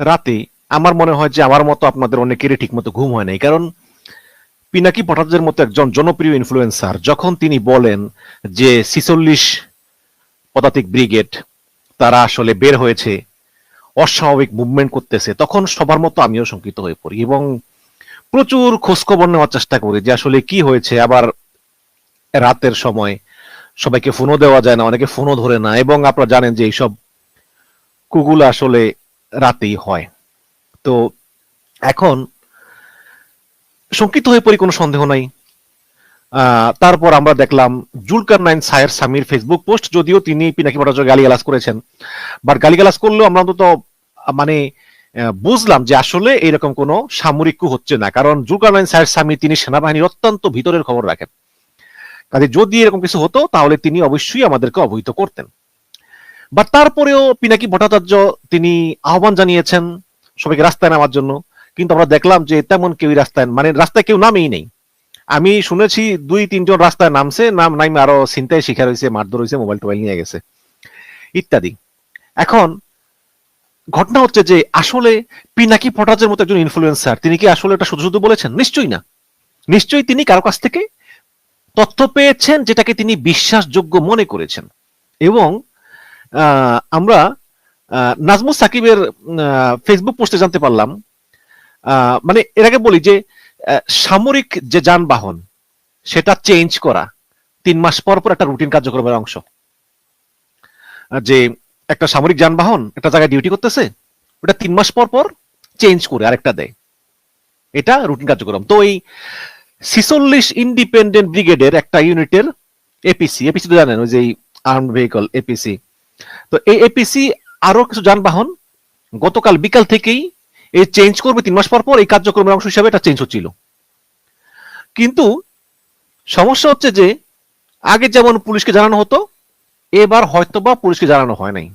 রাতে আমার মনে হয় যে আমার মতো আপনাদের অনেকেরই ঠিক মতো ঘুম হয় নাই। কারণ পিনাকি ভট্টাচার্যের মতো একজন জনপ্রিয় ইনফ্লুয়েন্সার যখন তিনি বলেন যে ছিচল্লিশ পদাতিক ব্রিগেড তারা আসলে বের হয়েছে, অস্বাভাবিক মুভমেন্ট করতেছে, তখন সবার মতো আমিও শঙ্কিত হয়ে পড়ি এবং প্রচুর খোঁজখবর নেওয়ার চেষ্টা করি যে আসলে কি হয়েছে। আবার রাতের সময় সবাইকে ফোনও দেওয়া যায় না, অনেকে ফোনও ধরে না এবং আপনারা জানেন যে এইসব কুগুলো আসলে রাতেই হয়। তো এখন শঙ্কিত হয়ে পড়ি, কোনো সন্দেহ নাই। তারপর আমরা দেখলাম Zulkarnain Saer Samir Facebook post যদিও তিনি পিনাকি ভট্টাচার্য গালিগালাজ করেছেন। বাট গালিগালাজ করলেও আমরা অন্তত মানে বুঝলাম যে আসলে এরকম কোনো সামরিক coup হচ্ছে না। কারণ জুলকার নাইন সায়ের সামি তিনি সেনাবাহিনীর অত্যন্ত ভিতরের খবর রাখেন। কাজে যদি এরকম কিছু হতো, তাহলে তিনি অবশ্যই আমাদেরকে অবহিত করতেন। বাট তারপরেও পিনাকি ভট্টাচার্য তিনি আহ্বান জানিয়েছেন সবাইকে রাস্তায় নামার জন্য। কিন্তু আমরা দেখলাম যে তেমন কেউই রাস্তায় মানে রাস্তায় কেউ নামেই নেই। আমি শুনেছি দুই, তিনজন রাস্তায় নামছে, নাম নামে আরও চিন্তায় শিকার হয়েছে, মারধর হয়েছে মোবাইল টোবাইল নিয়ে গেছে। ইত্যাদি। এখন ঘটনা হচ্ছে যে আসলে পিনাকি ভট্টাচার্যের মতো একজন ইনফ্লুয়েন্সার তিনি কি আসলে এটা শুধু শুধু বলেছেন? নিশ্চয়ই না। নিশ্চয়ই তিনি কারও কাছ থেকে তথ্য পেয়েছেন যেটাকে তিনি বিশ্বাসযোগ্য মনে করেছেন। এবং আমরা নাজমুস সাকিবের ফেসবুক পোস্টে জানতে পারলাম। মানে এর আগে বলি যে সামরিক যে যানবাহন, সেটা চেঞ্জ করা তিন মাস পর পর একটা রুটিন কার্যক্রমের অংশ। যে একটা সামরিক যানবাহন একটা জায়গায় ডিউটি করতেছে, ওটা তিন মাস পর পর চেঞ্জ করে আরেকটা দেয়। এটা রুটিন কার্যক্রম। তো এই ছিচল্লিশ ইন্ডিপেন্ডেন্ট ব্রিগেডের একটা ইউনিটের এপিসি এপিসি তো জানেন, ওই যে আর্ম ভেহিকল এপিসি তো এই এপিসি আরও কিছু যানবাহন গতকাল বিকাল থেকেই এই চেঞ্জ করবে তিন মাস পর পর এই কার্যক্রমের অংশ হিসাবে এটা চেঞ্জ হচ্ছিল। কিন্তু সমস্যা হচ্ছে যে আগে যেমন পুলিশকে জানানো হতো, এবার হয়তো বা পুলিশকে জানানো হয় নাই।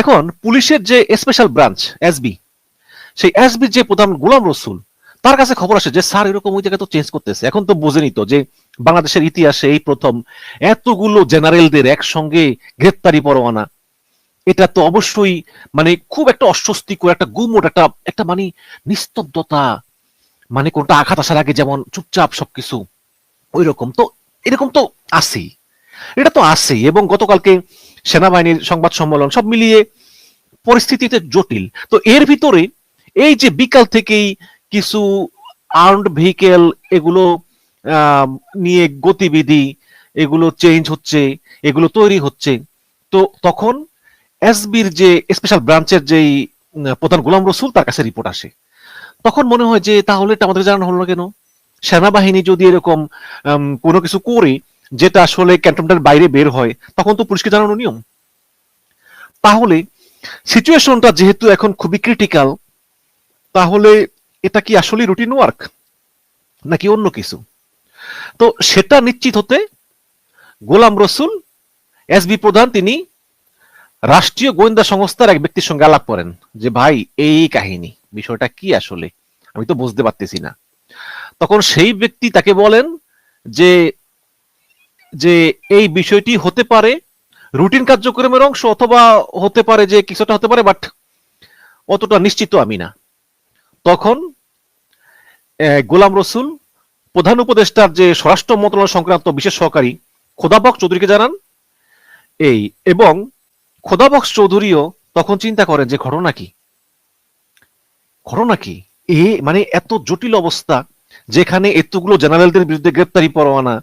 এখন পুলিশের যে স্পেশাল ব্রাঞ্চ এসবি সেই এসবির যে প্রধান গোলাম রসুল, তার কাছে খবর আসে যে, স্যার, এরকম ওই জায়গায় তো চেঞ্জ করতেছে। এখন তো বোঝেনি তো যে বাংলাদেশের ইতিহাসে এই প্রথম এতগুলো জেনারেলদের একসঙ্গে গ্রেপ্তারি পরোয়ানা। এটা তো অবশ্যই মানে খুব একটা অস্বস্তিকর, একটা গুমট, একটা একটা মানে নিস্তব্ধতা মানে কোনটা আঘাত আসার আগে যেমন চুপচাপ সবকিছু ওই রকম তো এরকম তো আছেই। এটা তো আছেই এবং গতকালকে সেনাবাহিনীর সংবাদ সম্মেলন সব মিলিয়ে পরিস্থিতিতে জটিল। তো এর ভিতরে এই যে বিকাল থেকেই কিছু আর্মড ভেহিকেল এগুলো নিয়ে গতিবিধি, এগুলো চেঞ্জ হচ্ছে, এগুলো তৈরি হচ্ছে। তো তখন এসবির যে স্পেশাল ব্রাঞ্চের যেই প্রধান গোলাম রসুল, তার কাছে রিপোর্ট আসে। তখন মনে হয় যে, তাহলে এটা আমাদের জানানো হলো কেন? সেনাবাহিনী যদি এরকম কোনো কিছু করে, যেটা আসলে ক্যান্টনমেন্টের বাইরে বের হয়, তখন তো পুলিশকে জানানো নিয়ম। তাহলে সিচুয়েশনটা যেহেতু এখন খুবই ক্রিটিক্যাল তাহলে এটা কি আসলে রুটিন ওয়ার্ক নাকি অন্য কিছু? তো সেটা নিশ্চিত হতে গোলাম রসুল এসবি প্রধান তিনি রাষ্ট্রীয় গোয়েন্দা সংস্থার এক ব্যক্তির সঙ্গে আলাপ করেন যে, ভাই, এই কাহিনী, বিষয়টা কি আসলে? আমি তো বুঝতে পারতেছি না। তখন সেই ব্যক্তি তাকে বলেন যে যে এই বিষয়টি হতে পারে রুটিন কার্যক্রমের অংশ অথবা হতে পারে যে কিছুটা হতে পারে, বাট অতটা নিশ্চিত আমি না। তখন গোলাম রসুল প্রধান উপদেষ্টার যে স্বরাষ্ট্র মন্ত্রণালয় সংক্রান্ত বিশেষ সহকারী খোদাবক চৌধুরীকে জানান, এই এবং খোদাবক্স চৌধুরীও তখন চিন্তা করেন যে ঘটনা কি? ঘটনা কি? এ মানে এত জটিল অবস্থা যেখানে এতগুলো জেনারেলদের বিরুদ্ধে গ্রেপ্তারি পরোয়ানা,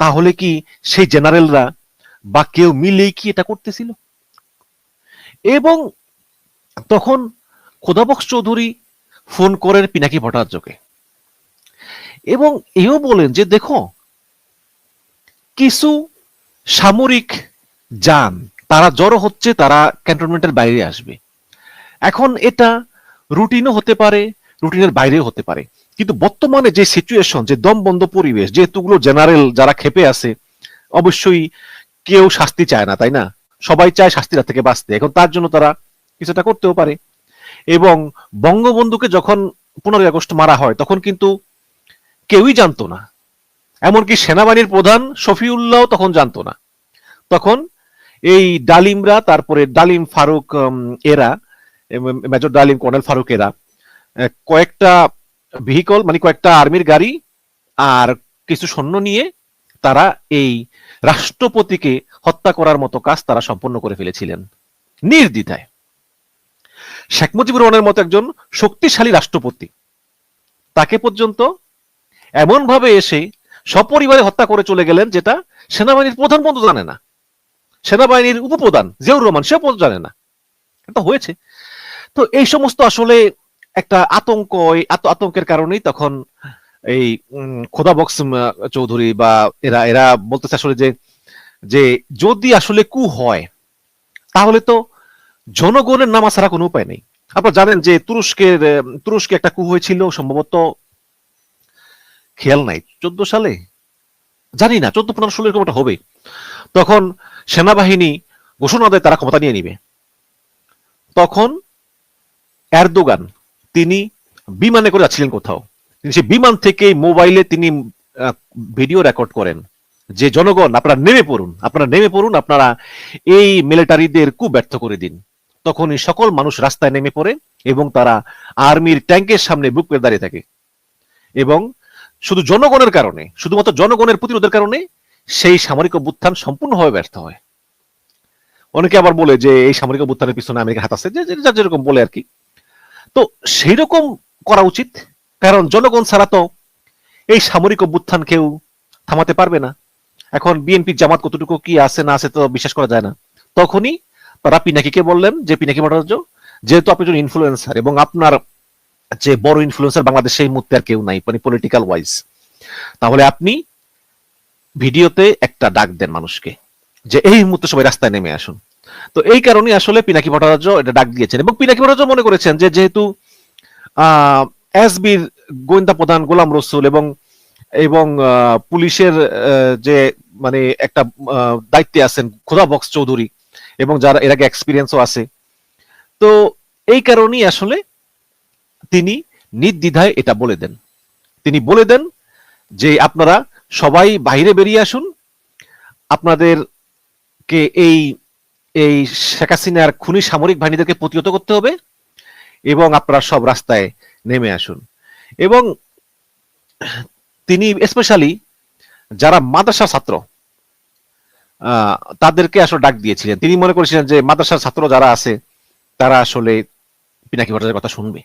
তাহলে কি সেই জেনারেলরা বা কেউ মিলেই কি এটা করতেছিল? এবং তখন খোদাবক্স চৌধুরী ফোন করেন পিনাকি ভট্টাচার্যকে। এবং এও বলেন যে দেখো, কিছু সামরিক যান, তারা জড়ো হচ্ছে, তারা ক্যান্টনমেন্টের বাইরে আসবে। এখন এটা রুটিনও হতে পারে, রুটিনের বাইরেও হতে পারে। কিন্তু বর্তমানে যে সিচুয়েশন যে দমবন্ধ পরিবেশ যে এতগুলো জেনারেল যারা খেপে আছে, অবশ্যই কেউ শাস্তি চায় না, তাই না? সবাই চায় শাস্তির থেকে বাঁচতে। এখন তার জন্য তারা কিছুটা করতেও পারে। এবং বঙ্গবন্ধুকে যখন পনেরোই আগস্ট মারা হয়, তখন কিন্তু কেউই জানতো না। এমনকি সেনাবাহিনীর প্রধান শফিউল্লাহ তখন জানতো না। তখন এই ডালিমরা, তারপরে ডালিম ফারুক এরা মেজর ডালিম কর্নেল ফারুক এরা কয়েকটা ভেহিকল মানে কয়েকটা আর্মির গাড়ি আর কিছু সৈন্য নিয়ে তারা এই রাষ্ট্রপতিকে হত্যা করার মতো কাজ তারা সম্পন্ন করে ফেলেছিলেন। নির্দ্বিধায়। শেখ মুজিবুর রহমানের মতো একজন শক্তিশালী রাষ্ট্রপতি। তাকে পর্যন্ত এমন ভাবে এসে সপরিবারে হত্যা করে চলে গেলেন যেটা সেনাবাহিনীর প্রধান পর্যন্ত জানে না। সেনাবাহিনীর উপপ্রধান জিয়াউর রহমান সে পর্যন্ত জানে না। এটা হয়েছে। তো এই সমস্ত আসলে একটা আতঙ্ক আতঙ্কের কারণেই তখন এই খোদা বক্স চৌধুরী বা এরা এরা বলতেছে আসলে যে যে যদি আসলে কু হয়, তাহলে তো জনগণের নামা ছাড়া কোনো উপায় নেই। আপনারা জানেন যে তুরস্কের তুরস্কে একটা কু হয়েছিল, সম্ভবত খেয়াল নাই, চোদ্দ সালে? জানি না, চোদ্দ, পনেরো ষোলো এরকম হবে। তখন সেনাবাহিনী ঘোষণা দেয়, তারা ক্ষমতা নিয়ে নিবে। তখন এরদোগান, তিনি বিমানে করে যাচ্ছিলেন কোথাও। তিনি সেই বিমান থেকে মোবাইলে তিনি ভিডিও রেকর্ড করেন যে, জনগণ, আপনারা নেমে পড়ুন, আপনারা নেমে পড়ুন, আপনারা এই মিলিটারিদের কু ব্যর্থ করে দিন। তখনই সকল মানুষ রাস্তায় নেমে পড়ে এবং তারা আর্মির ট্যাঙ্কের সামনে বুক করে দাঁড়িয়ে থাকে। এবং শুধু জনগণের কারণে, শুধুমাত্র জনগণের প্রতিরোধের কারণে সেই সামরিক অভ্যুত্থান সম্পূর্ণভাবে ব্যর্থ হয়। অনেকে আবার বলে যে এই সামরিক অভ্যুত্থানের পিছনে আমেরিকা হাত আছে যেরকম বলে আর কি। তো সেই রকম করা উচিত, কারণ জনগণ ছাড়া তো এই সামরিক অভ্যুত্থান কেউ থামাতে পারবে না। এখন বিএনপি জামাত কতটুকু কি আছে, না আছে তো বিশ্বাস করা যায় না। তখনই তারা পিনাকিকে বললেন যে, পিনাকি ভট্টাচার্য, যেহেতু আপনি একজন ইনফ্লুয়েন্সার এবং আপনার যে বড় ইনফ্লুয়েন্সার বাংলাদেশে এই মুহূর্তে আর কেউ নাই মানে পলিটিক্যাল ওয়াইজ তাহলে আপনি ভিডিওতে একটা ডাক দেন মানুষকে, যে এই মুহূর্তে সবাই রাস্তায় নেমে আসুন। তো এই কারণে আসলে পিনাকি ভট্টাচার্য এটা ডাক দিয়েছেন। এবং পিনাকি ভট্টাচার্য মনে করেছেন যে যেহেতু এসবির গোয়েন্দা প্রধান গোলাম রসুল এবং এবং পুলিশের যে মানে একটা দায়িত্বে আছেন খোদা বক্স চৌধুরী এবং যারা এর আগে এক্সপিরিয়েন্সও আছে। তো এই কারণেই আসলে তিনি নির্দ্বিধায় এটা বলে দেন। তিনি বলে দেন যে, আপনারা সবাই বাইরে বেরিয়ে আসুন। আপনাদেরকে এই এই শেখ হাসিনার খুনি সামরিক বাহিনীদেরকে প্রতিহত করতে হবে এবং আপনারা সব রাস্তায় নেমে আসুন। এবং তিনি স্পেশালি যারা মাদ্রাসা ছাত্র তাদেরকে আসলে ডাক দিয়েছিলেন। তিনি মনে করেছিলেন যে, মাদ্রাসার ছাত্র যারা আছে, তারা আসলে পিনাকি ভট্টাচার্যের কথা শুনবে।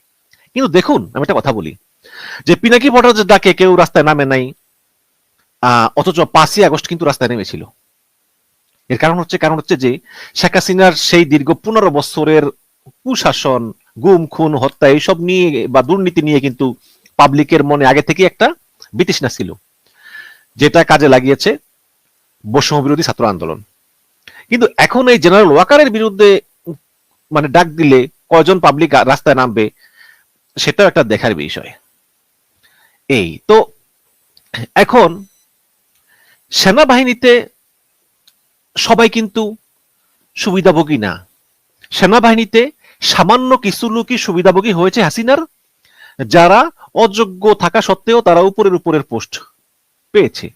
কিন্তু দেখুন, আমি একটা কথা বলি। যে পিনাকি ভট্টাচার্যের ডাকে কেউ রাস্তায় নামে নাই অথচ পাঁচই আগস্ট কিন্তু রাস্তায় নেমেছিল। এর কারণ হচ্ছে কারণ হচ্ছে যে শেখ হাসিনার সেই দীর্ঘ পনেরো বছরের কুশাসন, গুম, খুন, হত্যা, এইসব নিয়ে বা দুর্নীতি নিয়ে কিন্তু পাবলিকের মনে আগে থেকে একটা বিতৃষ্ণা ছিল, যেটা কাজে লাগিয়েছে বৈষম্য বিরোধী ছাত্র আন্দোলন। কিন্তু এখন এই জেনারেল ওয়াকারের বিরুদ্ধে মানে ডাক দিলে কয়জন পাবলিক রাস্তায় নামবে সেটাও একটা দেখার বিষয়। এই, তো এখন সেনাবাহিনীতে সবাই কিন্তু সুবিধাভোগী না। সেনাবাহিনীতে সামান্য কিছু লোকই সুবিধাভোগী হয়েছে হাসিনার, যারা অযোগ্য থাকা সত্ত্বেও তারা উপরের উপরের পোস্ট পেয়েছে।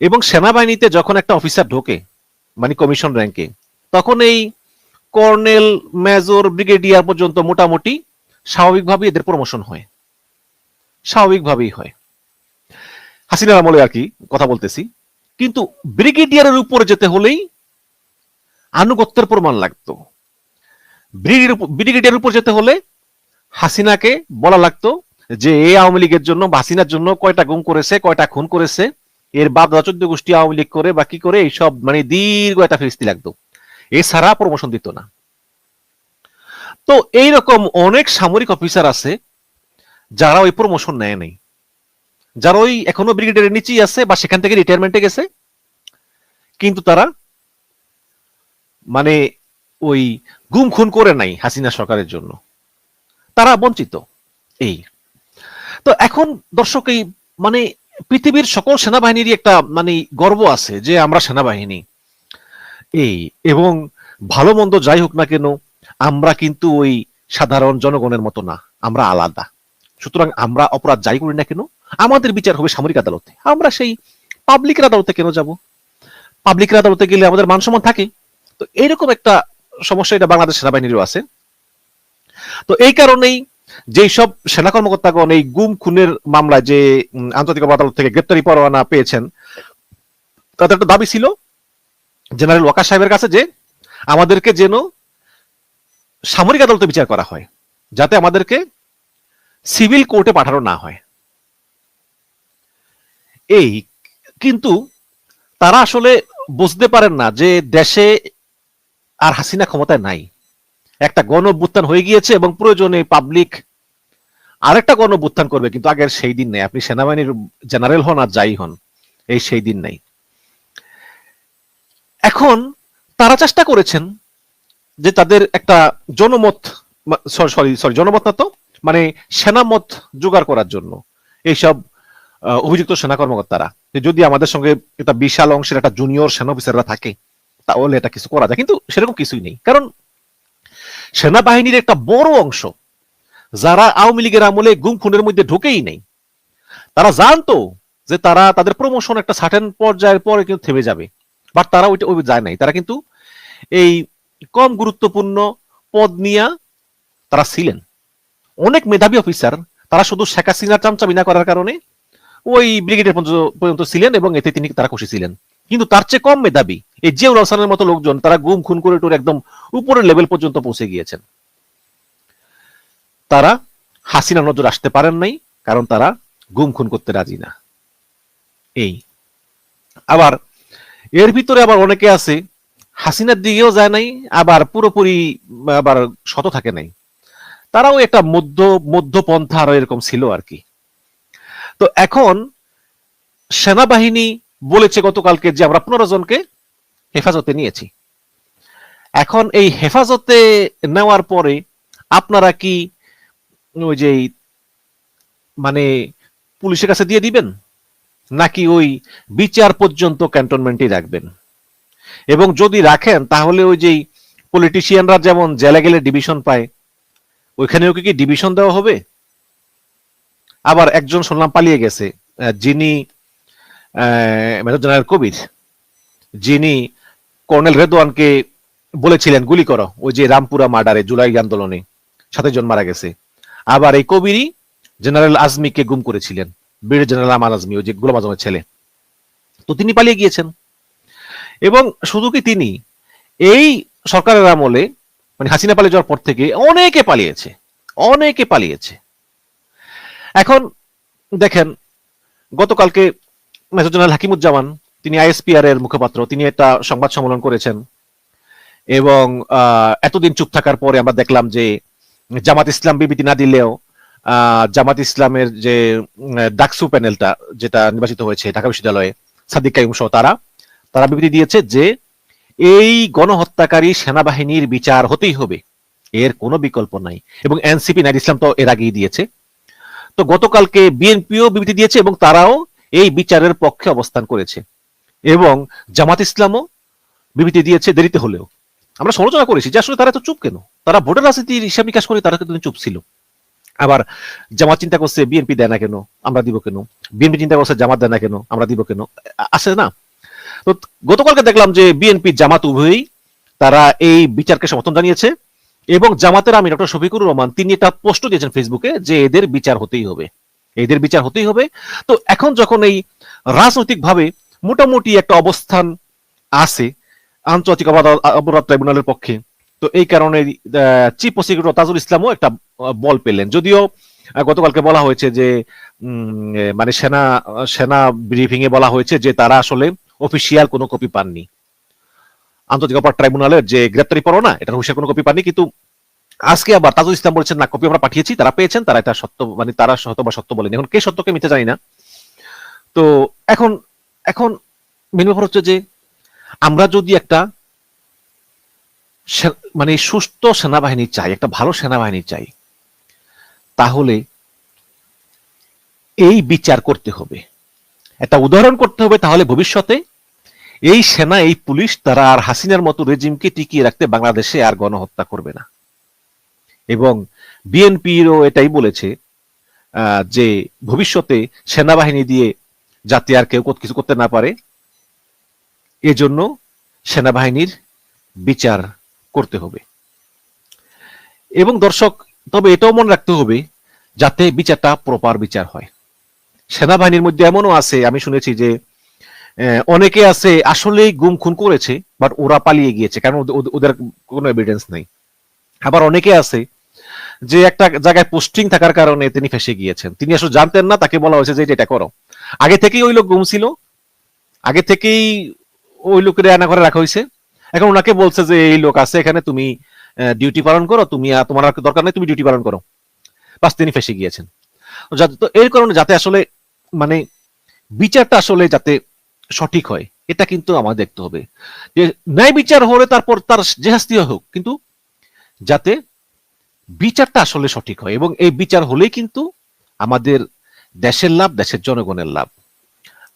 এবং সেনাবাহিনীতে যখন একটা অফিসার ঢোকে মানে কমিশন র্যাঙ্কে, তখন এই কর্নেল, মেজর, ব্রিগেডিয়ার পর্যন্ত মোটামুটি স্বাভাবিকভাবে এদের প্রমোশন হয়। স্বাভাবিকভাবেই হয়। হাসিনার আমলে আর কি কথা বলতেছি। কিন্তু ব্রিগেডিয়ারের উপরে যেতে হলেই আনুগত্যের প্রমাণ লাগতো। ব্রিগেডিয়ার ব্রিগেডিয়ারের উপর যেতে হলে হাসিনাকে বলা লাগতো যে এই আওয়ামী লীগের জন্য হাসিনার জন্য কয়টা গুম করেছে, কয়টা খুন করেছে, এর বাপ দাদা চোদ্দ গোষ্ঠী আওয়ামী লীগ করে বা কি করে এইসব মানে দীর্ঘ একটা ফিরিস্তি লাগতো। এছাড়া প্রমোশন দিত না। তো এইরকম অনেক সামরিক অফিসার আছে যারা ওই প্রমোশন নেয় নাই। যারা ওই এখনও ব্রিগেডিয়ারের নিচেই আছে বা সেখান থেকে রিটায়ারমেন্টে গেছে। কিন্তু তারা মানে ওই গুম খুন করে নাই হাসিনা সরকারের জন্য। তারা বঞ্চিত, এই। তো এখন দর্শক, এই মানে পৃথিবীর সকল সেনাবাহিনীরই একটা মানে গর্ব আছে যে আমরা সেনাবাহিনী, এই। এবং ভালো মন্দ যাই হোক না কেন আমরা কিন্তু ওই সাধারণ জনগণের মতো না, আমরা আলাদা। সুতরাং আমরা অপরাধ যাই করি না কেন? আমাদের বিচার হবে সামরিক আদালতে। আমরা সেই পাবলিকের আদালতে কেন যাব? পাবলিকের আদালতে গেলে আমাদের মান সম্মান থাকে। তো এইরকম একটা সমস্যা এটা বাংলাদেশ সেনাবাহিনীরও আছে। তো এই কারণেই যেই সব সেনা কর্মকর্তাগণ এই গুম, খুনের মামলায় যে আন্তর্জাতিক আদালত থেকে গ্রেপ্তারি পরোয়ানা পেয়েছেন, তাদের একটা দাবি ছিল, জেনারেল ওয়াকার সাহেবের কাছে যে, আমাদেরকে যেন সামরিক আদালতে বিচার করা হয়, যাতে আমাদেরকে সিভিল কোর্টে পাঠানো না হয়। এই, কিন্তু তারা আসলে বুঝতে পারেন না যে দেশে আর হাসিনা ক্ষমতায় নাই। একটা গণ অভ্যুত্থান হয়ে গিয়েছে এবং প্রয়োজনে পাবলিক আরেকটা গণ অভ্যুত্থান করবে, কিন্তু আগের সেই দিন নেই। আপনি সেনাবাহিনীর জেনারেল হন আর যাই হন, এই সেই দিন নেই। এখন তারা চেষ্টা করেছেন যে তাদের একটা জনমত সরি সরি জনমত না তো মানে সেনামত জোগাড় করার জন্য এইসব অভিযুক্ত সেনা কর্মকর্তারা। যদি আমাদের সঙ্গে একটা বিশাল অংশের একটা জুনিয়র সেনা অফিসাররা থাকে, তাহলে এটা কিছু করা যায়। কিন্তু সেরকম কিছুই নেই। কারণ সেনাবাহিনীর একটা বড় অংশ, যারা আওয়ামী লীগের আমলে গুম খুনের মধ্যে ঢুকেই নেই, তারা জানতো যে তারা তাদের প্রমোশন একটা সার্টেন পর্যায়ের পরে কিন্তু থেমে যাবে। বাট তারা ওইটা ওই যায় নাই। তারা কিন্তু এই কম গুরুত্বপূর্ণ পদ নিয়ে তারা ছিলেন। অনেক মেধাবী অফিসার তারা শুধু শেখ হাসিনার চামচামি না করার কারণে ওই ব্রিগেডের পর্যন্ত ছিলেন এবং এতে তিনি তারা খুশি ছিলেন। কিন্তু তার চেয়ে কম মেধাবী এই জিয়াউল হাসানের মতো লোকজন তারা গুম, খুন, করে টুরে একদম উপরের লেভেল পর্যন্ত পৌঁছে গিয়েছেন। তারা হাসিনা নজর আসতে পারেন নাই, কারণ তারা গুম, খুন করতে রাজি না। এই। আবার এর ভিতরে আবার অনেকে আছে হাসিনার দিকেও যায় নাই, আবার পুরোপুরি, আবার শত থাকে নাই। তারাও একটা মধ্য, মধ্যপন্থা আরও এরকম ছিল আর কি। তো এখন সেনাবাহিনী বলেছে গতকালকে যে আমরা পনেরো জনকে হেফাজতে নিয়েছি। এখন এই হেফাজতে নেওয়ার পরে আপনারা কি ওই যে মানে পুলিশের কাছে দিয়ে দিবেন? নাকি ওই বিচার পর্যন্ত ক্যান্টনমেন্টেই রাখবেন? এবং যদি রাখেন, তাহলে ওই যে পলিটিশিয়ানরা যেমন জেলে গেলে ডিভিশন পায়, ওইখানেও কি কি ডিভিশন দেওয়া হবে? আবার একজন শুনলাম পালিয়ে গেছে যিনি মেজর জেনারেল কবির, যিনি কর্নেল রেদওয়ানকে বলেছিলেন, গুলি করো, ওই যে রামপুরা মার্ডারে জুলাই আন্দোলনে সাথে জন মারা গেছে। আবার এই কবিরই জেনারেল আজমিকে গুম করেছিলেন, বীর জেনারেল আমার আজমি, ওই যে গোলাম আজমের ছেলে। তো তিনি পালিয়ে গিয়েছেন। এবং শুধু কি তিনি? এই সরকারের আমলে মানে হাসিনা পালিয়ে যাওয়ার পর থেকে অনেকে পালিয়েছে অনেকে পালিয়েছে। এখন দেখেন, গতকালকে মেজর জেনারেল হাকিমুজ্জামান, তিনি আইএসপিআর এর মুখপাত্র, তিনি একটা সংবাদ সম্মেলন করেছেন এবং এতদিন চুপ থাকার পরে আমরা দেখলাম যে জামাত ইসলাম বিবৃতি না দিলেও জামাত ইসলামের যে ডাকসু প্যানেলটা, যেটা নির্বাচিত হয়েছে ঢাকা বিশ্ববিদ্যালয়ে, সাদিক কাইম সহ তারা তারা বিবৃতি দিয়েছে যে, এই গণহত্যাকারী সেনাবাহিনীর বিচার হতেই হবে। এর কোনো বিকল্প নাই। এবং এনসিপি নাইট ইসলাম তো এর আগেই দিয়েছে। তো গতকালকে বিএনপিও বিবৃতি দিয়েছে এবং তারাও এই বিচারের পক্ষে অবস্থান করেছে। এবং জামাত ইসলামও বিবৃতি দিয়েছে দেরিতে হলেও। আমরা সমালোচনা করেছি যে আসলে তারা তো চুপ কেন? তারা ভোটার রাজনীতির হিসাব নিকাশ করে তারা কিন্তু চুপ ছিল। আবার জামাত চিন্তা করছে, বিএনপি দেয় না কেন? আমরা দিব কেন? বিএনপি চিন্তা করছে জামাত দেয় না কেন? আমরা দিব কেন? আ- আসে না? তো গতকালকে দেখলাম যে বিএনপি জামাত উভয়ই তারা এই বিচারকে সমর্থন জানিয়েছে এবং জামাতের আমি ডক্টর শফিকুর রহমান, তিনি একটা পোস্ট দিয়েছেন ফেসবুকে যে এদের বিচার হতেই হবে। এদের বিচার হতেই হবে। তো এখন যখন এই রাজনৈতিক ভাবে মোটামুটি একটা অবস্থান আছে আন্তর্জাতিক অপরাধ ট্রাইব্যুনালের পক্ষে, তো এই কারণে চিফ প্রসিকিউটর তাজুল ইসলামও একটা বল পেলেন। যদিও গতকালকে বলা হয়েছে যে মানে সেনা সেনা ব্রিফিং এ বলা হয়েছে যে তারা আসলে অফিসিয়াল কোনো কপি পাননি। আন্তর্জাতিক অপরাধ ট্রাইব্যুনালের যে গ্রেপ্তারি পরোয়ানা, এটার অফিসিয়াল কোনো কপি পাননি, কিন্তু আজকে আবার তাজুল ইসলাম বলেছেন, না কপি আমরা পাঠিয়েছি, তারা পেয়েছেন, তারা এটা সত্য মানে তারা সত্য বা সত্য বলেন। এখন কে সত্যকে মিথ্যে জানি না। তো এখন এখন মেন ব্যাপার হচ্ছে যে আমরা যদি একটা মানে সুস্থ সেনাবাহিনী চাই, একটা ভালো সেনাবাহিনী চাই, তাহলে এই বিচার করতে হবে। একটা উদাহরণ করতে হবে তাহলে ভবিষ্যতে এই সেনা, এই পুলিশ তারা আর হাসিনার মতো রেজিমকে টিকিয়ে রাখতে বাংলাদেশে আর গণহত্যা করবে না। এবং বিএনপিরও এটাই বলেছে যে ভবিষ্যতে সেনাবাহিনী দিয়ে যাতে আর কেউ কিছু করতে না পারে, এজন্য সেনাবাহিনীর বিচার করতে হবে। এবং দর্শক, তবে এটাও মনে রাখতে হবে যাতে বিচারটা প্রপার বিচার হয়। সেনাবাহিনীর মধ্যে এমনও আছে, আমি শুনেছি যে অনেকে আছে আসলেই গুম খুন করেছে বাট ওরা পালিয়ে গিয়েছে, কারণ ওদের- কোনো এভিডেন্স নেই। আবার অনেকে আছে যে একটা জায়গায় পোস্টিং থাকার কারণে তিনি ফেসে গিয়েছেন। তিনি আসলে জানতেন না, তাকে বলা হয়েছে যে এটা- করো। আগে থেকেই ওই লোক গুম ছিল, আগে থেকেই ওই লোকের আনা করে রাখা হয়েছে। এখন ওনাকে বলছে যে, এই লোক আছে এখানে, তুমি ডিউটি পালন করো, তুমি তোমার দরকার নেই, তুমি ডিউটি পালন করো। বাস তিনি ফেসে গিয়েছেন। তো এর কারণে যাতে আসলে মানে বিচারটা আসলে যাতে সঠিক হয়, এটা কিন্তু আমাদের দেখতে হবে। যে ন্যায় বিচার হলে তারপর তার যে শাস্তি হোক, কিন্তু যাতে বিচারটা আসলে সঠিক হয় এবং এই বিচার হলেই কিন্তু আমাদের দেশের লাভ, দেশের জনগণের লাভ।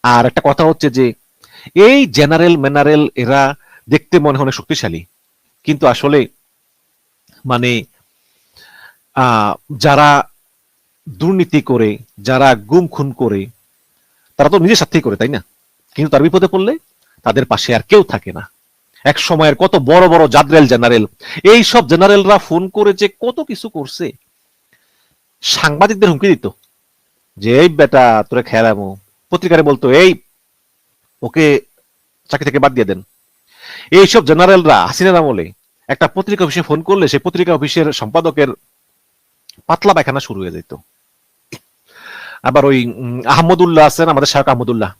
আর একটা কথা হচ্ছে যে, এই জেনারেল ম্যানারেল এরা দেখতে মনে হয় শক্তিশালী। কিন্তু আসলে মানে যারা দুর্নীতি করে, যারা গুম খুন করে, তারা তো নিজের সাথেই করে, তাই না? কিন্তু তার বিপদে পড়লে তাদের পাশে আর কেউ থাকে না। এক সময়ের কত বড় বড় জাদরেল জেনারেল, এই সব জেনারেলরা ফোন করে যে কত কিছু করছে। সাংবাদিকদের হুমকি দিত যে, এই বেটা, তোরে খেয়ালামো পত্রিকারে বলতো, এই, ওকে চাকরি থেকে বাদ দিয়ে দেন। এইসব জেনারেলরা হাসিনার আমলে একটা পত্রিকা অফিসে ফোন করলে সেই পত্রিকা অফিসের সম্পাদকের পাতলা পায়খানা শুরু হয়ে যেত। আবার ওই আহমদুল্লাহ আছেন, আমাদের শাহক আহমদুল্লাহ।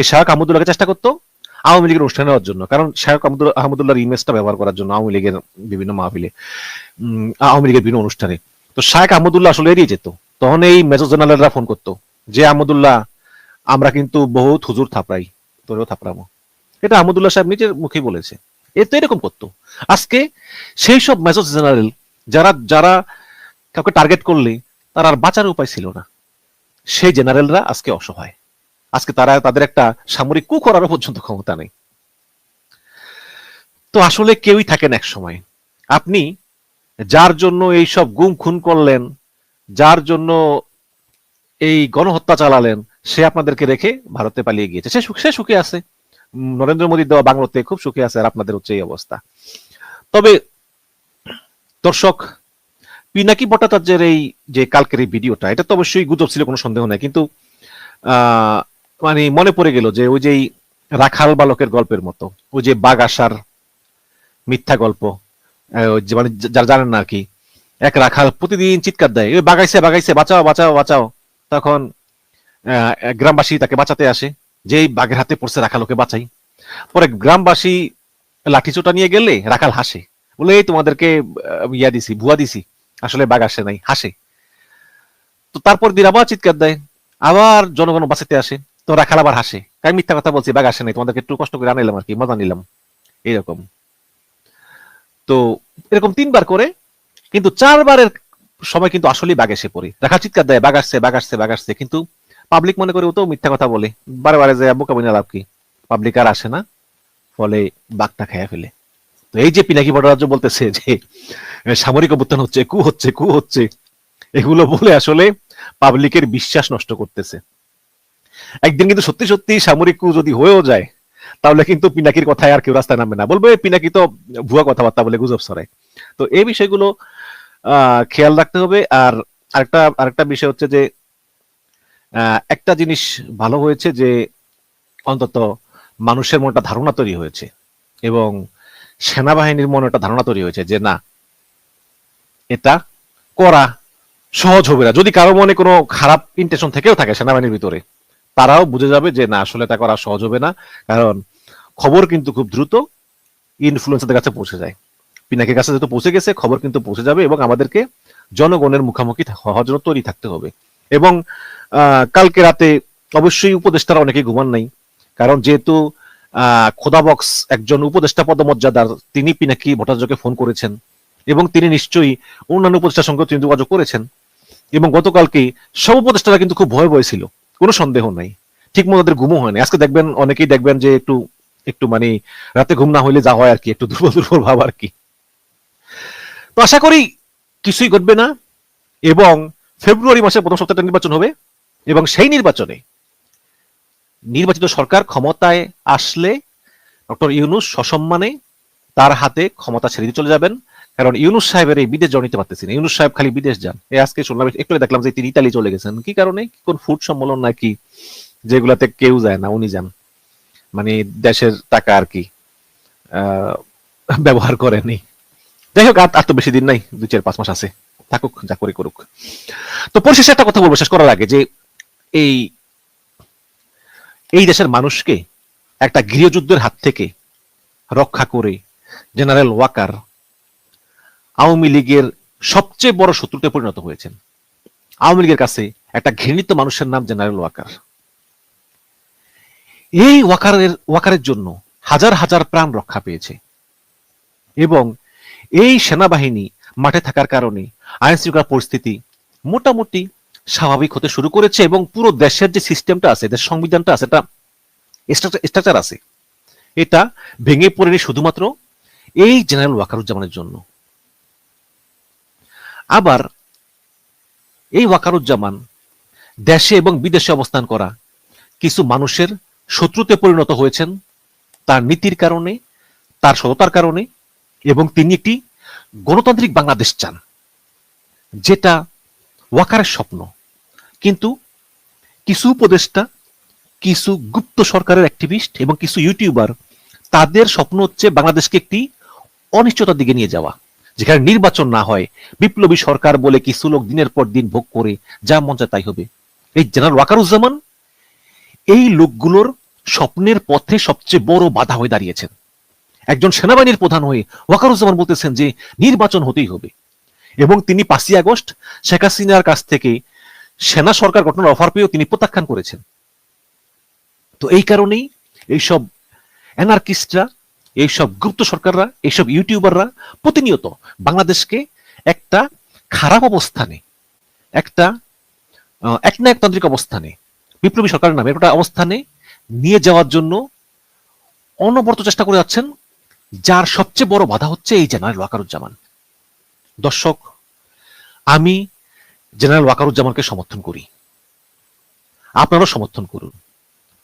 এই শাহক আহমদুল্লাহকে চেষ্টা করতো আওয়ামী লীগের অনুষ্ঠানে নেওয়ার জন্য। কারণ শাহক আহমদুল্লাহ, আহমদুল্লাহর ইমেজটা ব্যবহার করার জন্য আওয়ামী লীগের বিভিন্ন মাহফিলে আওয়ামী লীগের বিভিন্ন অনুষ্ঠানে। তো শাহেক আহমদুল্লাহ আসলে এড়িয়ে যেত। তখন এই মেজর জেনারেলরা ফোন করতো যে, আহমদুল্লাহ, আমরা কিন্তু বহুত হুজুর থাপড়াই, তোরেও থাপড়াবো এটা আহমদুল্লাহ সাহেব নিজের মুখে বলেছে। এ তো এরকম করতো। আজকে সেই সব মেজর জেনারেল যারা যারা কাউকে টার্গেট করলে, তার আর বাঁচার উপায় ছিল না। সেই জেনারেলরা আজকে অসহায়। আজকে তারা, তাদের একটা সামরিক কু করারও পর্যন্ত ক্ষমতা নেই। তো আসলে কেউই থাকেন এক সময়। আপনি যার জন্য এই সব গুম খুন করলেন, যার জন্য এই গণহত্যা চালালেন, সে আপনাদেরকে রেখে ভারতে পালিয়ে গিয়েছে। সে সুখ- সে সুখে আছে। নরেন্দ্র মোদীর দেওয়া বাংলাতে খুব সুখে আছে আর আপনাদের হচ্ছে এই অবস্থা। তবে দর্শক পিনাকি ভট্টাচার্যের এই যে কালকের এই ভিডিওটা, এটা তো অবশ্যই গুজব ছিল, কোনো সন্দেহ নাই। কিন্তু মানে মনে পড়ে গেল যে ওই যে রাখাল বালকের গল্পের মতো, ওই যে বাঘ আসার মিথ্যা গল্প মানে যারা জানেন না কি, এক রাখাল প্রতিদিন চিৎকার দেয় ওই বাগাইছে বাগাইছে বাঁচাও বাঁচাও বাঁচাও। তখন গ্রামবাসী তাকে বাঁচাতে আসে, যেই বাঘের হাতে পড়ছে রাখাল, ওকে বাঁচাই। পরে গ্রামবাসী লাঠিচোটা নিয়ে গেলে রাখাল হাসে, বলে, এই তোমাদেরকে ইয়া দিছি, ভুয়া দিছি। আসলে বাঘ আসে নাই, হাসে। তো তারপর দিন আবার চিৎকার দেয়, আবার জনগণ বাঁচাতে আসে, তো রাখাল আবার হাসে। কাই মিথ্যা কথা বলছি, বাঘ আসে নাই, তোমাদেরকে একটু কষ্ট করে আনাইলাম আর কি মজা নিলাম, এইরকম। তো এরকম তিনবার করে, কিন্তু চারবারের সময় কিন্তু আসলেই বাঘ এসে পড়ে। রাখাল চিৎকার দেয়, বাঘ আসছে বাঘ আসছে বাঘ আসছে, কিন্তু পাবলিক মনে করে ও তো মিথ্যা কথা বলে। বারে বারে যায় বোকা বিনা লাভ কি? পাবলিক আর আসে না, ফলে বাঘটা খেয়ে ফেলে। এই যে পিনাকি ভট্টাচার্য বলতেছে যে সামরিক অভ্যুত্থান হচ্ছে, কু হচ্ছে কু হচ্ছে, এগুলো বলে আসলে পাবলিকের বিশ্বাস নষ্ট করতেছে। একদিন কিন্তু সত্যি সত্যি সামরিক কু যদি হয়েও যায়, তাহলে কিন্তু পিনাকির কথায় আর কেউ রাস্তায় নামবে না। বলবে পিনাকি তো ভুয়া কথাবার্তা বলে গুজব ছড়ায়। তো এই বিষয়গুলো খেয়াল রাখতে হবে। আর আরেকটা আরেকটা বিষয় হচ্ছে যে একটা জিনিস ভালো হয়েছে যে, অন্তত মানুষের মনটা ধারণা তৈরি হয়েছে। এবং সেনাবাহিনীর মনে একটা ধারণা তৈরি হয়েছে যে না, এটা করা সহজ হবে না। যদি কারও মনে কোনো খারাপ ইন্টেনশন থেকেও থাকে সেনাবাহিনীর ভিতরে, তারাও বুঝে যাবে যে না, আসলে এটা করা সহজ হবে না, কারণ খবর কিন্তু খুব দ্রুত ইনফ্লুয়েন্সারদের কাছে পৌঁছে যায়। পিনাকের কাছে যেহেতু পৌঁছে গেছে, খবর কিন্তু পৌঁছে যাবে এবং আমাদেরকে জনগণের মুখোমুখি হওয়ার জন্য তৈরি থাকতে হবে। এবং কালকে রাতে অবশ্যই উপদেষ্টারা অনেকে ঘুমান নাই, কারণ যেহেতু খোদাবক্স একজন উপদেষ্টা পদমর্যাদার, তিনি পিনাকি ভট্টাচার্যকে ফোন করেছেন এবং তিনি নিশ্চয়ই অন্যান্য উপদেষ্টার সঙ্গে তিনি যোগাযোগ করেছেন। এবং গতকালকে সব উপদেষ্টারা কিন্তু খুব ভয় ভয় ছিল, কোনো সন্দেহ নাই ঠিক মতো ওদের ঘুমও হয়নি আজকে দেখবেন, অনেকেই দেখবেন যে একটু একটু মানে রাতে ঘুম না হইলে যা হয় আর কি, একটু দুর্বল দুর্বল ভাব আর কি। তো আশা করি কিছুই ঘটবে না, এবং ফেব্রুয়ারি মাসের প্রথম সপ্তাহে নির্বাচন হবে, এবং সেই নির্বাচনে নির্বাচিত সরকার ক্ষমতায় আসলে ডক্টর ইউনুস সসম্মানে তার হাতে ক্ষমতা ছেড়ে চলে যাবেন। কারণ ইউনুস সাহেবের এই বিদেশ যাওয়া নিতে পারতেছি না। ইউনুস সাহেব খালি বিদেশ যান। এই আজকে শুনলাম একটু দেখলাম যে তিনি ইতালি চলে গেছেন। কি কারণে? কোন ফুড সম্মেলন নাকি যেগুলাতে কেউ যায় না, উনি যান। মানে দেশের টাকা আর কি ব্যবহার করেনি। যাই হোক, আর তো বেশি দিন নাই, দুই চার পাঁচ মাস আছে। থাকুক, যা করে করুক। তো পরিশেষে একটা কথা বলব, শেষ করার আগে যে এই এই দেশের মানুষকে একটা গৃহযুদ্ধের হাত থেকে রক্ষা করে জেনারেল ওয়াকার আওয়ামী লীগের সবচেয়ে বড় শত্রুতে পরিণত হয়েছেন। আওয়ামী লীগের কাছে একটা ঘৃণিত মানুষের নাম জেনারেল ওয়াকার। এই ওয়াকারের ওয়াকারের জন্য হাজার হাজার প্রাণ রক্ষা পেয়েছে এবং এই সেনাবাহিনী মাঠে থাকার কারণে আইন শৃঙ্খলা পরিস্থিতি মোটামুটি স্বাভাবিক হতে শুরু করেছে এবং পুরো দেশের যে সিস্টেমটা আছে, দেশের সংবিধানটা আছে, এটা স্ট্রাকচার আছে। এটা ভেঙে পড়েনি শুধুমাত্র এই জেনারেল ওয়াকারুজ্জামানের জন্য। আবার এই ওয়াকারুজ্জামান দেশে এবং বিদেশে অবস্থান করা কিছু মানুষের শত্রুতে পরিণত হয়েছেন। তার নীতির কারণে, তার সততার কারণে এবং তিনি একটি গণতান্ত্রিক বাংলাদেশ চান, যেটা ওয়াকারের স্বপ্ন। কিন্তু কিছু উপদেষ্টা, কিছু গুপ্ত সরকারের অ্যাক্টিভিস্ট এবং কিছু ইউটিউবার তাদের স্বপ্ন হচ্ছে বাংলাদেশকে একটি অনিশ্চয়তার দিকে নিয়ে যাওয়া। যেখানে নির্বাচন না হয়, বিপ্লবী সরকার বলে কিছু লোক দিনের পর দিন ভোগ করে, যা মন চায় তাই হবে। এই জেনারেল ওয়াকারুজ্জামান এই লোকগুলোর স্বপ্নের পথে সবচেয়ে বড় বাধা হয়ে দাঁড়িয়েছেন। একজন সেনাবাহিনীর প্রধান হয়ে ওয়াকারুজ্জামান বলতেছেন যে, নির্বাচন হতেই হবে। এবং তিনি পাঁচই আগস্ট শেখ হাসিনার কাছ থেকে সেনা সরকার গঠনের অফার পেয়েও তিনি প্রত্যাখ্যান করেছেন। তো এই কারণেই এইসব অ্যানার্কিস্টরা এইসব গুপ্ত সরকাররা এইসব ইউটিউবাররা প্রতিনিয়ত বাংলাদেশকে একটা খারাপ অবস্থানে একটা আহ, একনায়কতান্ত্রিক অবস্থানে বিপ্লবী সরকারের নামে একটা অবস্থানে নিয়ে যাওয়ার জন্য অনবরত চেষ্টা করে যাচ্ছেন যার সবচেয়ে বড় বাধা হচ্ছে এই জেনারেল ওয়াকারুজ্জামান। দর্শক আমি জেনারেল ওয়াকারুজ্জামানকে সমর্থন করি। আপনারাও সমর্থন করুন।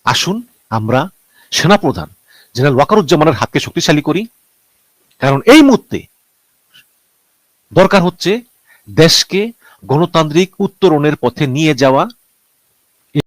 আসুন, আমরা সেনাপ্রধান জেনারেল ওয়াকারুজ্জামানের হাতকে শক্তিশালী করি। কারণ এই মুহূর্তে দরকার হচ্ছে দেশকে গণতান্ত্রিক উত্তরণের পথে নিয়ে যাওয়া